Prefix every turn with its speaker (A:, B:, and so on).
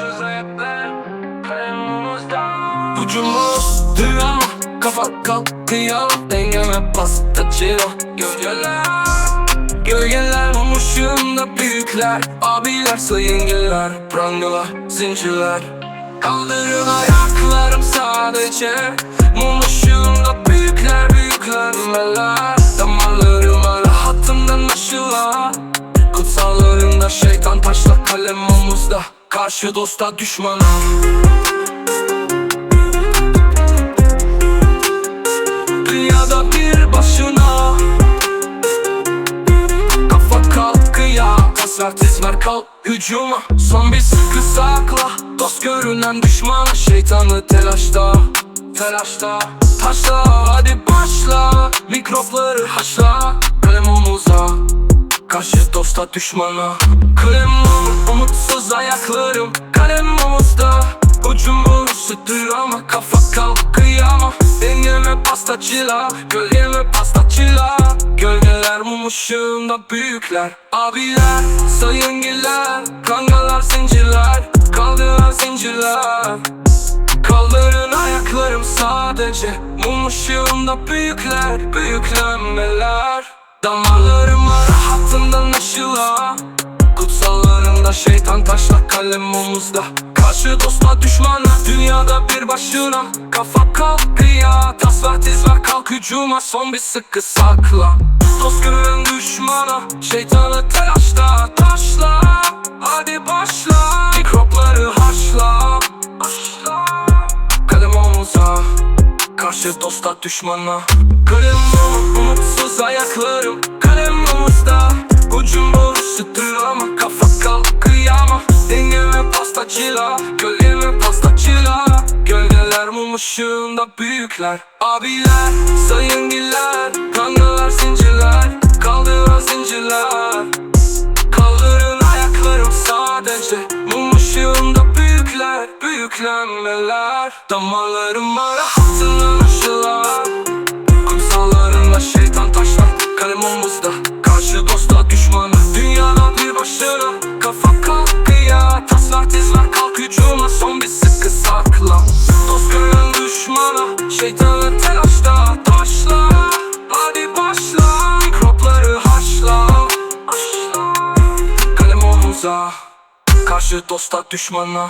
A: Bulmuşuz ayaklar Kalemimizde Ucumuz dünya Kafa kalkıyor Dengeme bastı çilo Gölgeler Gölgeler Mumuşumda büyükler Abiler sayıngeler Prangalar Zincirler. Kaldırın ayaklarım sadece Mum ışığında büyükler büyükler meler Damarlarıma rahatımdan aşıla Kutsallarında şeytan taşla kalem omuzda Karşı dosta düşmana Dünyada bir başına. Kafa kalkıya Kasver tizmer kalk hücuma. Son bir sıkı sakla Dost görünen düşmana Şeytanı telaşta Telaşta. Taşla hadi başla. Mikropları haşla Kalem omuza Dosta düşmana Kalem umut, umutsuz ayaklarım. Kalem omuzda. Ucumu ısıtır ama kafa kalkıyor. Ama Dengeme pasta çila Gölgeme pasta çila Gölgeler mum ışığında büyükler. Abiler, sayıngiler Kangalar, zincirler. Kaldılar zincirler. Kaldırın ayaklarım sadece. Mum ışığında büyükler Büyüklenmeler. Damarlarıma rahatından aşıla. Kutsallarında şeytan taşla kalem omuzda. Karşı dosta düşmana Dünyada bir başına. Kafa kalkıya Tas ver tiz ver kalk hücuma. Son bir sıkı sakla. Dost güven düşmana Şeytanı telaşta taşla. Hadi başla Mikropları haşla. Haşla Kalem omuza Karşı dosta düşmana. Umut, umutsuz ayaklarım büyükler Abiler, sayıngiler Kangalar, zincirler Kaldılar zincirler. Kaldırın ayaklarım sadece Mum ışığında büyükler Büyüklenmeler. Damarlarıma rahatından aşılar. Kumsallarında şeytan taşlar Kalem Karşı dosta düşmana Dünyada bir başına. Kafa kalkıya Taslar tizler kalk hücuma. Son bir düşmana Şeytanı telaşta taşla. Hadi başla Mikropları Haşla. Kalem omuza Karşı dosta düşmana